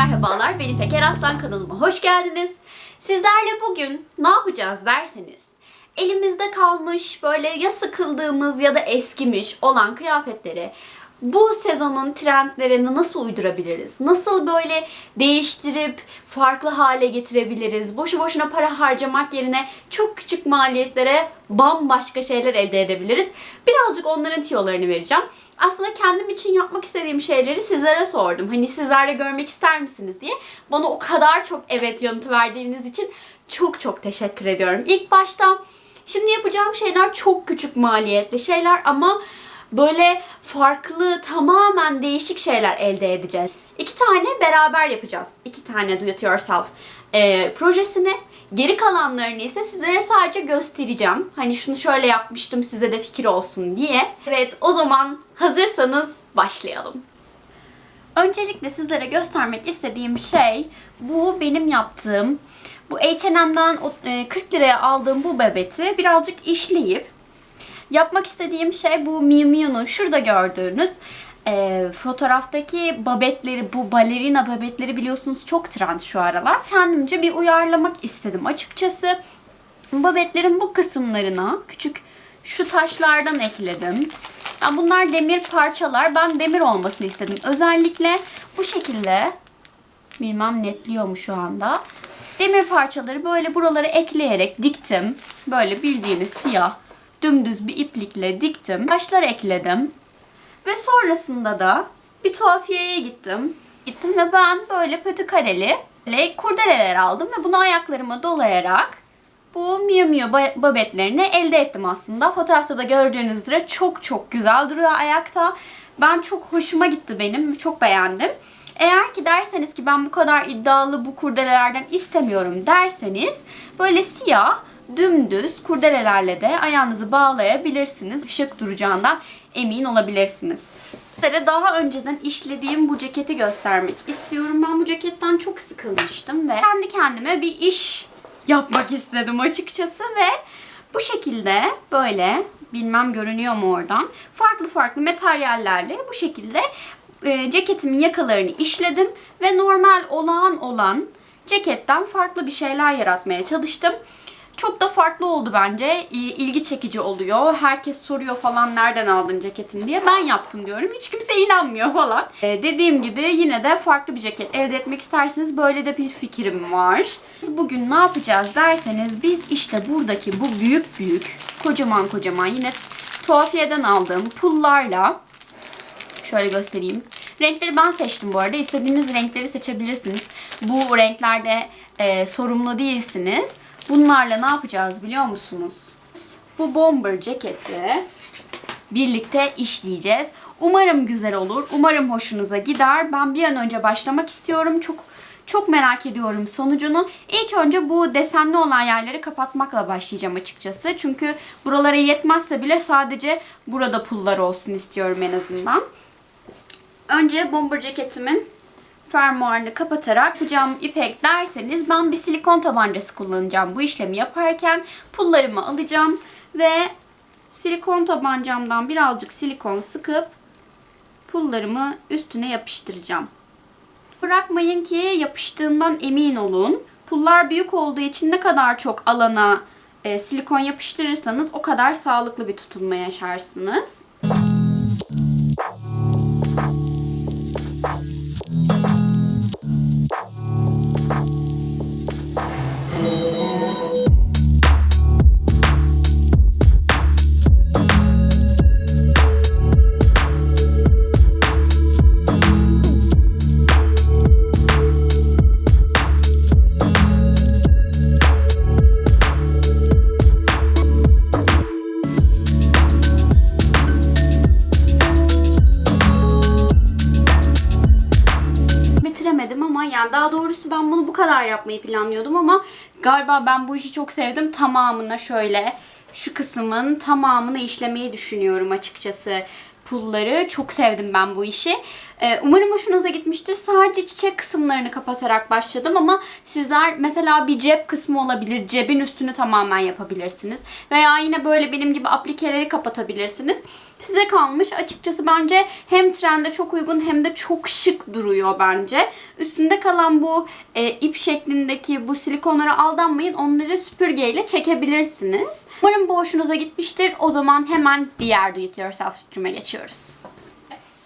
merhabalar. Ben İpek Eraslan kanalıma hoş geldiniz. Sizlerle bugün ne yapacağız derseniz elimizde kalmış böyle ya sıkıldığımız ya da eskimiş olan kıyafetleri bu sezonun trendlerine nasıl uydurabiliriz? Nasıl böyle değiştirip farklı hale getirebiliriz? Boşu boşuna para harcamak yerine çok küçük maliyetlere bambaşka şeyler elde edebiliriz. Birazcık onların tiyolarını vereceğim. Aslında kendim için yapmak istediğim şeyleri sizlere sordum. Hani sizler de görmek ister misiniz diye. Bana o kadar çok evet yanıtı verdiğiniz için çok çok teşekkür ediyorum. İlk başta şimdi yapacağım şeyler çok küçük maliyetli şeyler ama böyle farklı, tamamen değişik şeyler elde edeceğiz. İki tane beraber yapacağız. İki tane do it yourself e, projesini. Geri kalanlarını ise sizlere sadece göstereceğim. Hani şunu şöyle yapmıştım size de fikir olsun diye. Evet o zaman hazırsanız başlayalım. Öncelikle sizlere göstermek istediğim şey bu benim yaptığım bu H&M'den 40 liraya aldığım bu bebeti birazcık işleyip Yapmak istediğim şey bu Miu Miu'nun şurada gördüğünüz e, fotoğraftaki babetleri, bu balerina babetleri biliyorsunuz çok trend şu aralar. Kendimce bir uyarlamak istedim açıkçası. Babetlerin bu kısımlarına küçük şu taşlardan ekledim. Yani bunlar demir parçalar. Ben demir olmasını istedim. Özellikle bu şekilde bilmem netliyor mu şu anda. Demir parçaları böyle buralara ekleyerek diktim. Böyle bildiğiniz siyah dümdüz bir iplikle diktim. Taşlar ekledim. Ve sonrasında da bir tuhafiyeye gittim. Gittim ve ben böyle pötü kareli kurdeleler aldım ve bunu ayaklarıma dolayarak bu Miu Miu ba- babetlerini elde ettim aslında. Fotoğrafta da gördüğünüz üzere çok çok güzel duruyor ayakta. Ben çok hoşuma gitti benim. Çok beğendim. Eğer ki derseniz ki ben bu kadar iddialı bu kurdelelerden istemiyorum derseniz böyle siyah dümdüz kurdelelerle de ayağınızı bağlayabilirsiniz. Şık duracağından emin olabilirsiniz. Sizlere daha önceden işlediğim bu ceketi göstermek istiyorum. Ben bu ceketten çok sıkılmıştım ve kendi kendime bir iş yapmak istedim açıkçası ve bu şekilde böyle bilmem görünüyor mu oradan farklı farklı materyallerle bu şekilde e, ceketimin yakalarını işledim ve normal olağan olan ceketten farklı bir şeyler yaratmaya çalıştım. Çok da farklı oldu bence. İlgi çekici oluyor. Herkes soruyor falan nereden aldın ceketini diye. Ben yaptım diyorum. Hiç kimse inanmıyor falan. Ee, dediğim gibi yine de farklı bir ceket elde etmek isterseniz böyle de bir fikrim var. Bugün ne yapacağız derseniz biz işte buradaki bu büyük büyük kocaman kocaman yine tuhafiyeden aldığım pullarla şöyle göstereyim. Renkleri ben seçtim bu arada. İstediğiniz renkleri seçebilirsiniz. Bu renklerde e, sorumlu değilsiniz. Bunlarla ne yapacağız biliyor musunuz? Bu bomber ceketi birlikte işleyeceğiz. Umarım güzel olur. Umarım hoşunuza gider. Ben bir an önce başlamak istiyorum. Çok çok merak ediyorum sonucunu. İlk önce bu desenli olan yerleri kapatmakla başlayacağım açıkçası. Çünkü buralara yetmezse bile sadece burada pullar olsun istiyorum en azından. Önce bomber ceketimin fermuarını kapatarak yapacağım ipek derseniz ben bir silikon tabancası kullanacağım bu işlemi yaparken. Pullarımı alacağım ve silikon tabancamdan birazcık silikon sıkıp pullarımı üstüne yapıştıracağım. Bırakmayın ki yapıştığından emin olun. Pullar büyük olduğu için ne kadar çok alana e, silikon yapıştırırsanız o kadar sağlıklı bir tutunma yaşarsınız. Bitiremedim ama yani daha doğrusu ben bunu bu kadar yapmayı planlıyordum ama galiba ben bu işi çok sevdim. Tamamına şöyle şu kısmın tamamını işlemeyi düşünüyorum açıkçası. pulları. Çok sevdim ben bu işi. Ee, umarım hoşunuza gitmiştir. Sadece çiçek kısımlarını kapatarak başladım ama sizler mesela bir cep kısmı olabilir. Cebin üstünü tamamen yapabilirsiniz. Veya yine böyle benim gibi aplikeleri kapatabilirsiniz. Size kalmış. Açıkçası bence hem trende çok uygun hem de çok şık duruyor bence. Üstünde kalan bu e, ip şeklindeki bu silikonlara aldanmayın. Onları süpürgeyle çekebilirsiniz. Umarım bu hoşunuza gitmiştir. O zaman hemen diğer do it yourself fikrime geçiyoruz.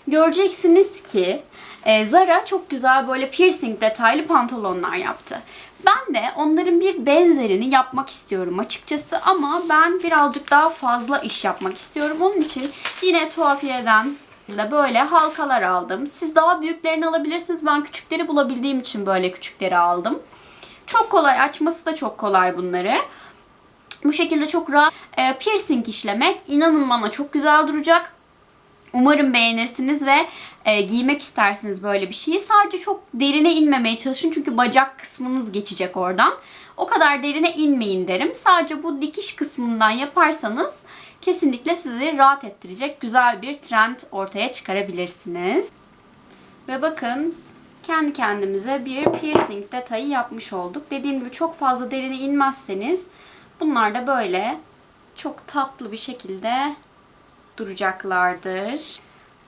Göreceksiniz ki e, Zara çok güzel böyle piercing detaylı pantolonlar yaptı. Ben de onların bir benzerini yapmak istiyorum açıkçası ama ben birazcık daha fazla iş yapmak istiyorum. Onun için yine tuhafiyeden de böyle halkalar aldım. Siz daha büyüklerini alabilirsiniz. Ben küçükleri bulabildiğim için böyle küçükleri aldım. Çok kolay açması da çok kolay bunları. Bu şekilde çok rahat e, piercing işlemek inanın bana çok güzel duracak. Umarım beğenirsiniz ve e, giymek istersiniz böyle bir şeyi. Sadece çok derine inmemeye çalışın çünkü bacak kısmınız geçecek oradan. O kadar derine inmeyin derim. Sadece bu dikiş kısmından yaparsanız kesinlikle sizi rahat ettirecek güzel bir trend ortaya çıkarabilirsiniz. Ve bakın kendi kendimize bir piercing detayı yapmış olduk. Dediğim gibi çok fazla derine inmezseniz bunlar da böyle çok tatlı bir şekilde duracaklardır.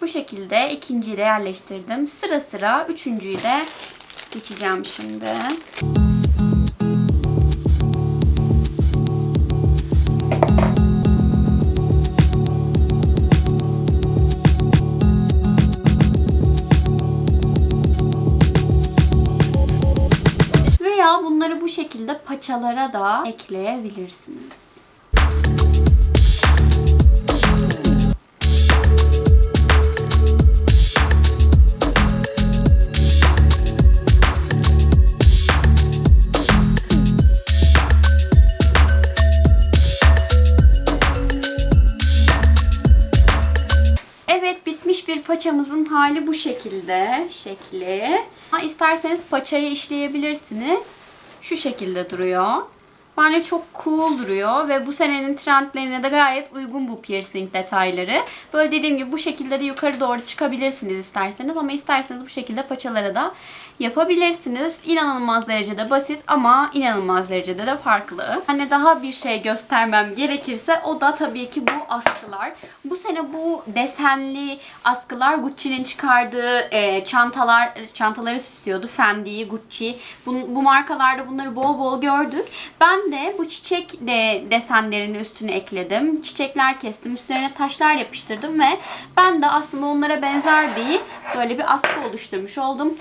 Bu şekilde ikinciyi de yerleştirdim. Sıra sıra üçüncüyü de geçeceğim şimdi. Veya bunları bu şekilde paçalara da ekleyebilirsiniz. Paçamızın hali bu şekilde. Şekli. Ha, isterseniz paçayı işleyebilirsiniz. Şu şekilde duruyor. Bence çok cool duruyor ve bu senenin trendlerine de gayet uygun bu piercing detayları. Böyle dediğim gibi bu şekilde de yukarı doğru çıkabilirsiniz isterseniz ama isterseniz bu şekilde paçalara da yapabilirsiniz. İnanılmaz derecede basit ama inanılmaz derecede de farklı. Hani daha bir şey göstermem gerekirse o da tabii ki bu askılar. Bu sene bu desenli askılar Gucci'nin çıkardığı e, çantalar çantaları süslüyordu. Fendi, Gucci. Bu, bu markalarda bunları bol bol gördük. Ben de bu çiçek de desenlerini üstüne ekledim. Çiçekler kestim. Üstlerine taşlar yapıştırdım ve ben de aslında onlara benzer bir böyle bir askı oluşturmuş oldum.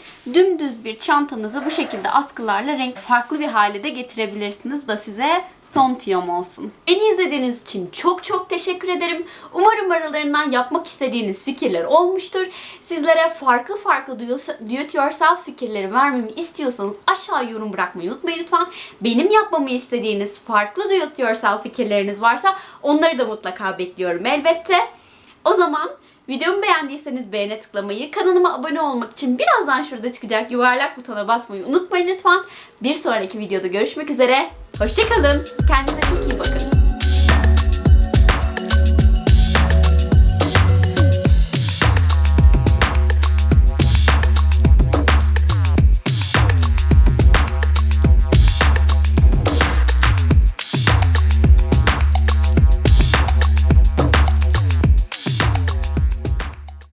Dümdüz bir çantanızı bu şekilde askılarla renk farklı bir hale de getirebilirsiniz. Bu size son tüyom olsun. Beni izlediğiniz için çok çok teşekkür ederim. Umarım aralarından yapmak istediğiniz fikirler olmuştur. Sizlere farklı farklı do it yourself fikirleri vermemi istiyorsanız aşağı yorum bırakmayı unutmayın lütfen. Benim yapmamı istediğiniz farklı do it yourself fikirleriniz varsa onları da mutlaka bekliyorum elbette. O zaman videomu beğendiyseniz beğene tıklamayı, kanalıma abone olmak için birazdan şurada çıkacak yuvarlak butona basmayı unutmayın lütfen. Bir sonraki videoda görüşmek üzere. Hoşçakalın. Kendinize çok iyi bakın.